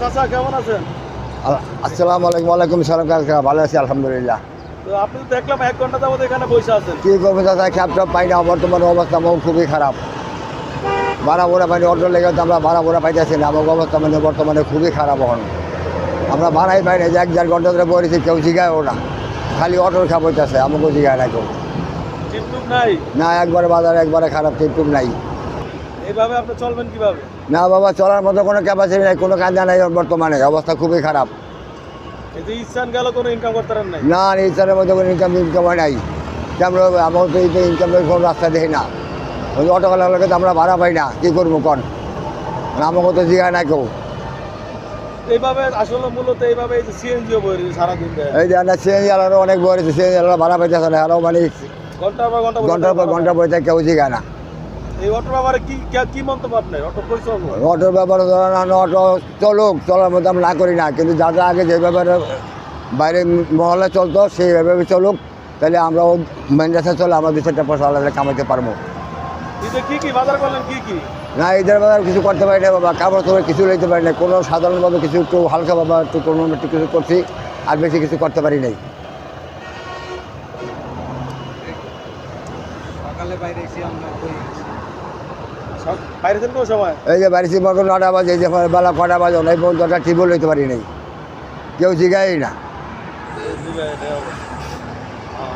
চাচা কেমন আছেন? আসসালামু আলাইকুম ওয়ালাইকুম সালাম কাকা ভালো আছি আলহামদুলিল্লাহ। তো আপনি দেখলাম এক ঘণ্টা যাবত এখানে বসে আছেন। কী করব দাদা খ্যাপ টপ পাই না বর্তমানে অবস্থা আমার খুবই খারাপ। ভাড়া ভোড়া পাইনি অটো লেগে তো আমরা ভাড়া ভোড়া পাইতেছি না আমার অবস্থা মানে বর্তমানে খুবই খারাপ এখন। আমরা ভাড়াই পাই না যে এক দেড় ঘণ্টা ধরে বলেছি কেউ জিগায়ও না। খালি অটোর খাপ হইতেছে আমাকেও জিগায় না কেউ। নাই? না একবারে বাজার একবারে খারাপ টিপটুপ নাই। এইভাবে আপনি চলবেন কীভাবে? না বাবা চলার মতো কোনো ক্যাপাসিটি নাই কোনো কাজা নাই বর্তমানে। অবস্থা খুবই খারাপ। এই যে গেল কোনো ইনকাম করতে পারেন নাই? না মধ্যে কোনো ইনকাম ইনকাম হয় নাই। কেমন আমার তো এই ইনকামের কোনো রাস্তা দেখি না। ওই অটোওয়ালার তো আমরা ভাড়া পাই না কী করব কন? আমাকে তো না কেউ। এইভাবে আসলে মূলত এইভাবে এই যে সিএনজিও বই সারাদিন এই যে আমরা সিএনজি আলারও অনেক সিএনজি ভাড়া পাইতেছে না। আরও মানে ঘণ্টার পর ঘণ্টা ঘণ্টার পর ঘণ্টা বইতে কেউ জিগায় না। এই অটোর ব্যাপারে কি কি মন্তব্য আপনার? অটো পরিচালক অটোর ব্যাপারে ধরেন অটো চলুক চলার মধ্যে আমরা না করি না। কিন্তু যাদের আগে যে ব্যাপারে বাইরে মহলে চলতো সেইভাবে চলুক। তাহলে আমরাও মেন রাস্তা চলে আমরা দু চারটা পয়সা আলাদা কামাইতে পারব। কি কি বাজার করলেন কি কি? না ঈদের বাজার কিছু করতে পারি না বাবা কাপড় তোমরা কিছু লইতে পারি না কোনো সাধারণভাবে কিছু একটু হালকা বাবা একটু কোনো একটু কিছু করছি আর বেশি কিছু করতে পারি নাই। সব বাইরে কোনো সময় এই যে বাড়িতে মতো নটা বাজে এই যে বেলা কটা বাজে এই পর্যন্ত একটা টিপও লইতে পারি নাই কেউ জিগাই না।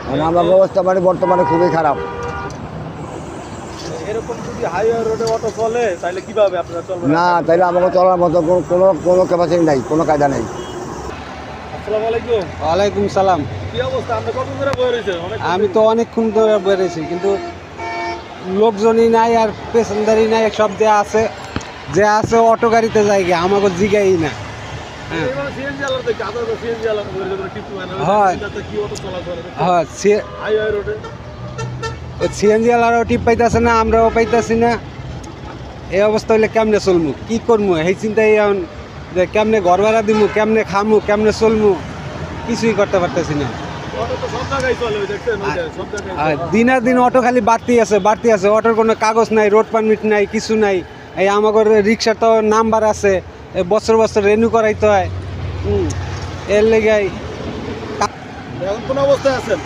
মানে আমার অবস্থা মানে বর্তমানে খুবই খারাপ। এরকম যদি হাইওয়ে রোডে অটো চলে তাহলে কীভাবে আপনারা চলবেন? না তাইলে আমাকে চলার মতো কোনো- কোনো ক্যাপাসিটি নাই কোনো কায়দা নেই। আসসালামু আলাইকুম। ওয়ালাইকুম সালাম। কি অবস্থা? আপনি কত ধরে বই রয়েছে আমি তো অনেকক্ষণ ধরে বেড়েছি কিন্তু লোকজনই নাই আর পেসেঞ্জারই নাই সব যে আছে যে আছে অটো গাড়িতে যায় গিয়ে আমাকে জিগাই না। হ্যাঁ। সিএনজি হয়। হয়। হ্যাঁ আলারও টিপ পাইতেছে না আমরাও পাইতেছি না। এই অবস্থা হইলে কেমনে চলমু? কি করমু? সেই চিন্তাই এখন যে কেমনে ঘর ভাড়া দিমু কেমনে খামু কেমনে চলমু? কিছুই করতে পারতেছি না। দিনের দিন অটো খালি বাড়তি আছে বাড়তি আছে। অটোর কোনো কাগজ নাই রোড পারমিট নাই কিছু নাই। এই আমাদের রিক্সার তো নাম্বার আছে বছর বছর রেনিউ করাইতে হয়। এর লেগাই। এখন কোন অবস্থায় আছেন?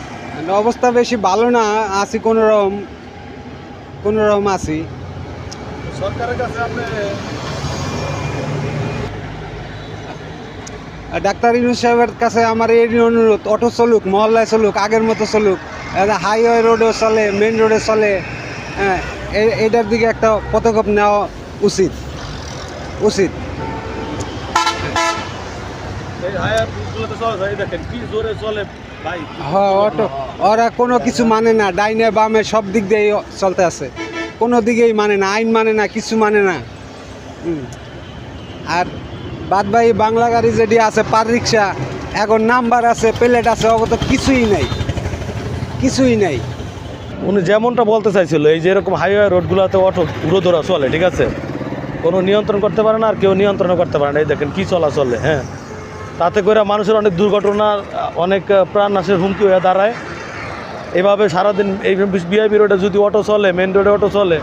অবস্থা বেশি ভালো না আছি কোনো রকম কোনো রকম আছি। সরকারের কাছে আপনি ডাক্তার ইউনুস সাহেবের কাছে আমার এই অনুরোধ, অটো চলুক, মহল্লায় চলুক, আগের মতো চলুক হাইওয়ে রোডও চলে মেন রোডে চলে হ্যাঁ এটার দিকে একটা পদক্ষেপ নেওয়া উচিত উচিত। হ্যাঁ অটো, ওরা কোনো কিছু মানে না, ডাইনে বামে সব দিক দিয়েই চলতে আছে। কোনো দিকেই মানে না, আইন মানে না, কিছু মানে না। আর বাদ বাকি বাংলা গাড়ি যেটি আছে পার রিক্সা এখন নাম্বার আছে প্লেট আছে অগত কিছুই নাই। কিছুই নাই। উনি যেমনটা বলতে চাইছিল এই যে এরকম হাইওয়ে রোডগুলোতে অটো উড়োধরা চলে ঠিক আছে? কোনো নিয়ন্ত্রণ করতে পারে না আর কেউ নিয়ন্ত্রণ করতে পারে না। এই দেখেন কী চলা চলে হ্যাঁ? তাতে করে মানুষের অনেক দুর্ঘটনা অনেক আহ, প্রাণনাশের হুমকি হয়ে দাঁড়ায়। এভাবে সারাদিন এই বিআইবি রোডে যদি অটো চলে মেন রোডে অটো চলে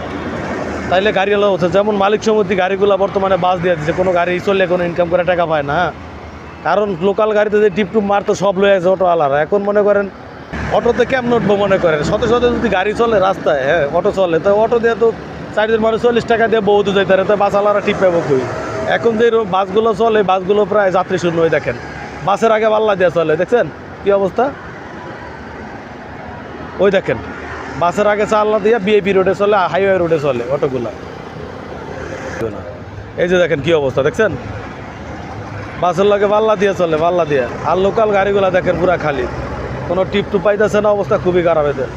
তাইলে গাড়ি গাড়িওয়ালা হচ্ছে যেমন মালিক সমিতি গাড়িগুলো বর্তমানে বাস দিয়ে দিচ্ছে কোনো গাড়ি চললে কোনো ইনকাম করে টাকা পায় না। কারণ লোকাল গাড়িতে যে টিপটুপ মারতো সব লয়ে আছে অটোওয়ালারা। এখন মনে করেন অটোতে কেমন উঠবো মনে করেন? শত শত যদি গাড়ি চলে রাস্তায় হ্যাঁ অটো চলে, তো অটো দিয়ে তো চারিদিন মানুষ চল্লিশ টাকা দিয়ে বহুত যাইতে পারে, তো বাসওয়ালারা টিপ পাবো কই? এখন যে বাসগুলো চলে, বাসগুলো প্রায় যাত্রী শূন্য হয়ে দেখেন। বাসের আগে পাল্লা দিয়ে চলে, দেখছেন? কি অবস্থা? ওই দেখেন। বাসের আগে চাল্লা দিয়ে বিএপি রোডে চলে হাইওয়ে রোডে চলে, অটোগুলা। এই যে দেখেন কি অবস্থা, দেখছেন? বাসের লগে পাল্লা দিয়ে চলে পাল্লা দিয়ে। আর লোকাল গাড়িগুলা দেখেন পুরা খালি। কোনো টিপ টুপাইতেছে না, অবস্থা খুবই খারাপ এদের।